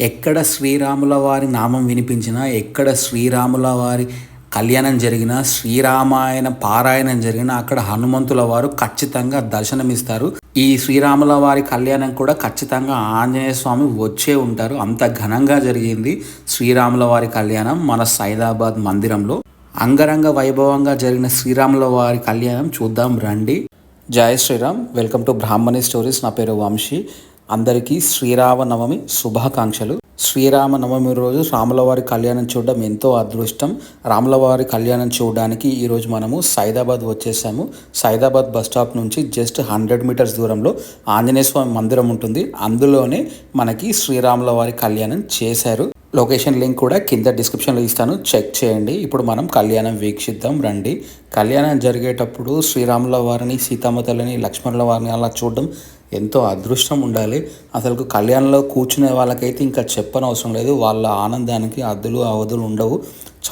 ఎక్కడ శ్రీరాముల వారి నామం వినిపించినా ఎక్కడ శ్రీరాముల వారి కళ్యాణం జరిగినా శ్రీరామాయణ పారాయణం జరిగినా అక్కడ హనుమంతుల వారు ఖచ్చితంగా దర్శనమిస్తారు. ఈ శ్రీరాముల వారి కళ్యాణం కూడా ఖచ్చితంగా ఆంజనేయ స్వామి వచ్చే ఉంటారు. అంత ఘనంగా జరిగింది శ్రీరాముల వారి కళ్యాణం మన సైదాబాద్ మందిరంలో. అంగరంగ వైభవంగా జరిగిన శ్రీరాముల వారి కళ్యాణం చూద్దాం రండి. జయ Sriram. Welcome to Brahmani stories. నా పేరు వంశీ. అందరికీ శ్రీరామనవమి శుభాకాంక్షలు. శ్రీరామనవమి రోజు రాములవారి కళ్యాణం చూడడం ఎంతో అదృష్టం. రాములవారి కళ్యాణం చూడడానికి ఈరోజు మనము సైదాబాద్ వచ్చేసాము. సైదాబాద్ బస్ స్టాప్ నుంచి జస్ట్ హండ్రెడ్ మీటర్స్ దూరంలో ఆంజనేయ స్వామి మందిరం ఉంటుంది. అందులోనే మనకి శ్రీరాముల వారి కళ్యాణం చేశారు. లొకేషన్ లింక్ కూడా కింద డిస్క్రిప్షన్లో ఇస్తాను. చెక్ చేయండి. ఇప్పుడు మనం కళ్యాణం వీక్షిద్దాం. రండి. కళ్యాణం జరిగేటప్పుడు శ్రీరాముల వారిని సీతమ్మ తల్లిని లక్ష్మణుల వారిని అలా చూడడం ఎంతో అదృష్టం ఉండాలి. అసలు కళ్యాణంలో కూర్చునే వాళ్ళకైతే ఇంకా చెప్పనవసరం లేదు. వాళ్ళ ఆనందానికి అద్దులు అవధులు ఉండవు.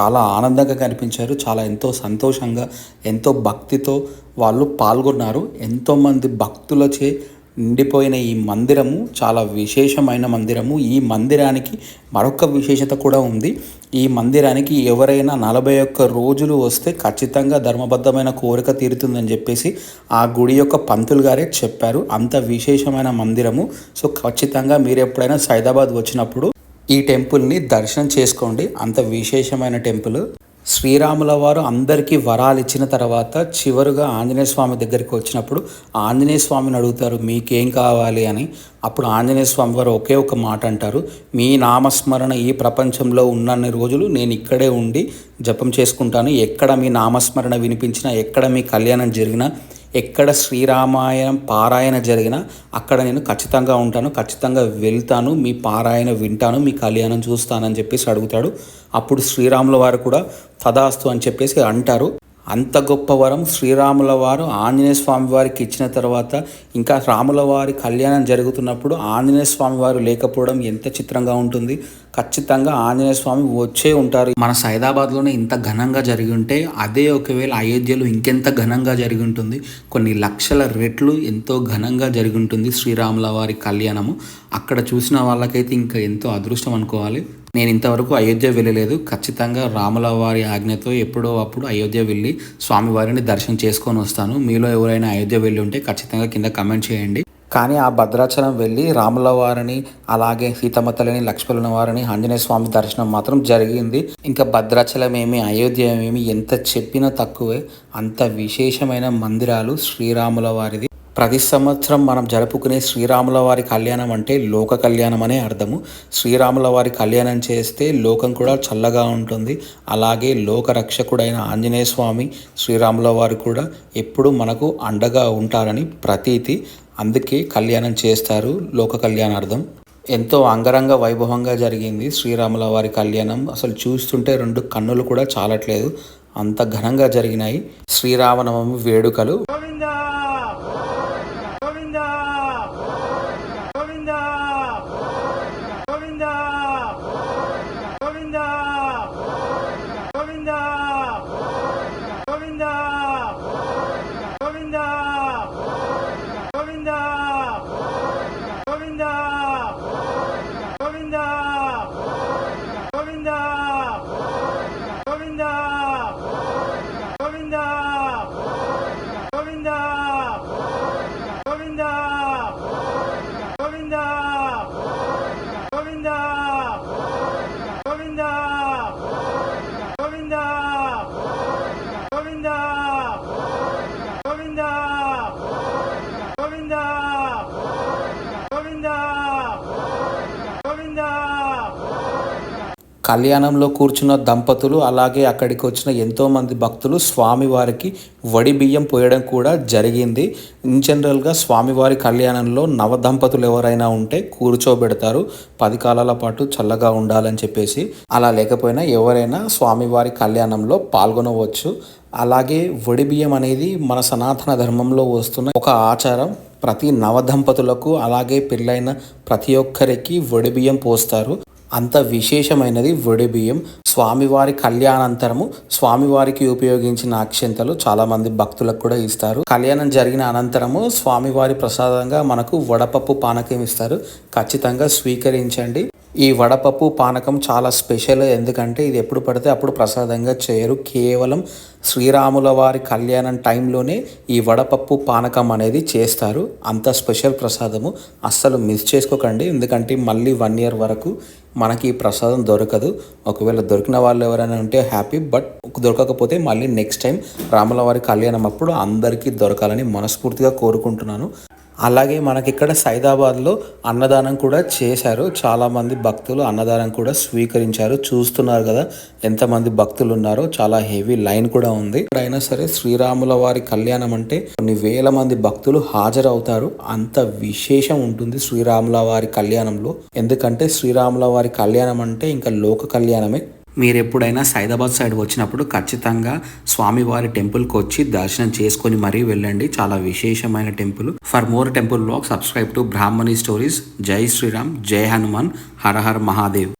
చాలా ఆనందంగా కనిపించారు. చాలా ఎంతో సంతోషంగా ఎంతో భక్తితో వాళ్ళు పాల్గొన్నారు. ఎంతోమంది భక్తులచే నిండిపోయిన ఈ మందిరము చాలా విశేషమైన మందిరము. ఈ మందిరానికి మరొక విశేషత కూడా ఉంది. ఈ మందిరానికి ఎవరైనా నలభై ఒక్క రోజులు వస్తే ఖచ్చితంగా ధర్మబద్ధమైన కోరిక తీరుతుందని చెప్పేసి ఆ గుడి యొక్క పంతులు గారే చెప్పారు. అంత విశేషమైన మందిరము. సో ఖచ్చితంగా మీరు ఎప్పుడైనా సైదాబాద్ వచ్చినప్పుడు ఈ టెంపుల్ని దర్శనం చేసుకోండి. అంత విశేషమైన టెంపుల్. శ్రీరాముల వారు అందరికీ వరాలు ఇచ్చిన తర్వాత చివరుగా ఆంజనేయ స్వామి దగ్గరికి వచ్చినప్పుడు ఆంజనేయ స్వామిని అడుగుతారు మీకేం కావాలి? అని. అప్పుడు ఆంజనేయ స్వామి వారు ఒకే ఒక మాట అంటారు మీ నామస్మరణ ఈ ప్రపంచంలో ఉన్నన్ని రోజులు నేను ఇక్కడే ఉండి జపం చేసుకుంటాను. ఎక్కడ మీ నామస్మరణ వినిపించినా ఎక్కడ మీ కళ్యాణం జరిగినా ఎక్కడ శ్రీరామాయణం పారాయణ జరిగినా అక్కడ నేను ఖచ్చితంగా ఉంటాను ఖచ్చితంగా వెళ్తాను మీ పారాయణ వింటాను మీ కళ్యాణం చూస్తానని చెప్పేసి అడుగుతాడు. అప్పుడు శ్రీరాముల వారు కూడా తదాస్తు అని చెప్పేసి అంటారు. అంత గొప్ప వరం శ్రీరాముల వారు ఆంజనేయ స్వామి వారికి ఇచ్చిన తర్వాత ఇంకా రాముల వారి కళ్యాణం జరుగుతున్నప్పుడు ఆంజనేయ స్వామి వారు లేకపోవడం ఎంత చిత్రంగా ఉంటుంది. ఖచ్చితంగా ఆంజనేయ స్వామి వచ్చే ఉంటారు. మన సైదాబాద్లోనే ఇంత ఘనంగా జరిగి ఉంటే అదే ఒకవేళ అయోధ్యలో ఇంకెంత ఘనంగా జరిగి ఉంటుంది. కొన్ని లక్షల రెట్లు ఎంతో ఘనంగా జరిగి ఉంటుంది శ్రీరాముల వారి కళ్యాణము. అక్కడ చూసిన వాళ్ళకైతే ఇంకా ఎంతో అదృష్టం అనుకోవాలి. నేను ఇంతవరకు అయోధ్య వెళ్ళలేదు. ఖచ్చితంగా రాముల వారి ఆజ్ఞతో ఎప్పుడో అప్పుడు అయోధ్య వెళ్ళి స్వామివారిని దర్శనం చేసుకొని వస్తాను. మీలో ఎవరైనా అయోధ్య వెళ్ళి ఉంటే ఖచ్చితంగా కింద కమెంట్ చేయండి. కానీ ఆ భద్రాచలం వెళ్ళి రాముల వారిని అలాగే సీతమ్మ తల్లిని లక్ష్మణుల వారిని ఆంజనేయ స్వామి దర్శనం మాత్రం జరిగింది. ఇంకా భద్రాచలం ఏమి అయోధ్య ఏమి ఎంత చెప్పినా తక్కువే. అంత విశేషమైన మందిరాలు శ్రీరాముల వారిది. ప్రతి సంవత్సరం మనం జరుపుకునే శ్రీరాముల వారి కళ్యాణం అంటే లోక కళ్యాణం అనే అర్థము. శ్రీరాముల వారి కళ్యాణం చేస్తే లోకం కూడా చల్లగా ఉంటుంది. అలాగే లోక రక్షకుడైన ఆంజనేయ స్వామి శ్రీరాముల వారు కూడా ఎప్పుడు మనకు అండగా ఉంటారని ప్రతీతి. అందుకే కళ్యాణం చేస్తారు. లోక కళ్యాణార్థం. ఎంతో అంగరంగ వైభవంగా జరిగింది శ్రీరాముల వారి కళ్యాణం. అసలు చూస్తుంటే రెండు కన్నులు కూడా చాలట్లేదు. అంత ఘనంగా జరిగినాయి. శ్రీరామనవమి వేడుకలు. కళ్యాణంలో కూర్చున్న దంపతులు అలాగే అక్కడికి వచ్చిన ఎంతోమంది భక్తులు స్వామివారికి వడి బియ్యం పోయడం కూడా జరిగింది. ఇన్ జనరల్గా స్వామివారి కళ్యాణంలో నవ దంపతులు ఎవరైనా ఉంటే కూర్చోబెడతారు. పది కాలాల పాటు చల్లగా ఉండాలని చెప్పేసి. అలా లేకపోయినా ఎవరైనా స్వామివారి కళ్యాణంలో పాల్గొనవచ్చు. అలాగే వడి బియ్యం అనేది మన సనాతన ధర్మంలో వస్తున్న ఒక ఆచారం. ప్రతి నవదంపతులకు అలాగే పెళ్ళైన ప్రతి ఒక్కరికి వడి బియ్యం పోస్తారు. అంత విశేషమైనది వడి బియ్యం. స్వామివారి కళ్యాణాంతరము స్వామివారికి ఉపయోగించిన అక్షంతలు చాలా మంది భక్తులకు కూడా ఇస్తారు. కళ్యాణం జరిగిన అనంతరము స్వామివారి ప్రసాదంగా మనకు వడపప్పు పానకం ఇస్తారు. ఖచ్చితంగా స్వీకరించండి. ఈ వడపప్పు పానకం చాలా స్పెషల్. ఎందుకంటే ఇది ఎప్పుడు పడితే అప్పుడు ప్రసాదంగా చేయరు. కేవలం శ్రీరాముల వారి కళ్యాణం టైంలోనే ఈ వడపప్పు పానకం అనేది చేస్తారు. అంత స్పెషల్ ప్రసాదము. అస్సలు మిస్ చేసుకోకండి. ఎందుకంటే మళ్ళీ వన్ ఇయర్ వరకు మనకి ఈ ప్రసాదం దొరకదు. ఒకవేళ దొరికిన వాళ్ళు ఎవరైనా ఉంటే హ్యాపీ. బట్ దొరకకపోతే మళ్ళీ నెక్స్ట్ టైం రాముల వారి కళ్యాణం అప్పుడు అందరికీ దొరకాలని మనస్ఫూర్తిగా కోరుకుంటున్నాను. అలాగే మనకి ఇక్కడ సైదాబాద్లో అన్నదానం కూడా చేశారు. చాలామంది భక్తులు అన్నదానం కూడా స్వీకరించారు. చూస్తున్నారు కదా ఎంతమంది భక్తులు ఉన్నారో చాలా హెవీ లైన్ కూడా ఉంది. ఎక్కడైనా సరే శ్రీరాముల వారి కళ్యాణం అంటే కొన్ని వేల మంది భక్తులు హాజరవుతారు. అంత విశేషం ఉంటుంది శ్రీరాముల వారి కళ్యాణంలో. ఎందుకంటే శ్రీరాముల వారి కళ్యాణం అంటే ఇంకా లోక కళ్యాణమే. మీరు ఎప్పుడైనా సైదాబాద్ సైడ్ వచ్చినప్పుడు ఖచ్చితంగా స్వామివారి టెంపుల్కి వచ్చి దర్శనం చేసుకొని మరీ వెళ్ళండి. చాలా విశేషమైన temple. For more temple blog subscribe to Brahmani stories జై శ్రీరామ్ జై హనుమాన్ హర హర్ మహాదేవ్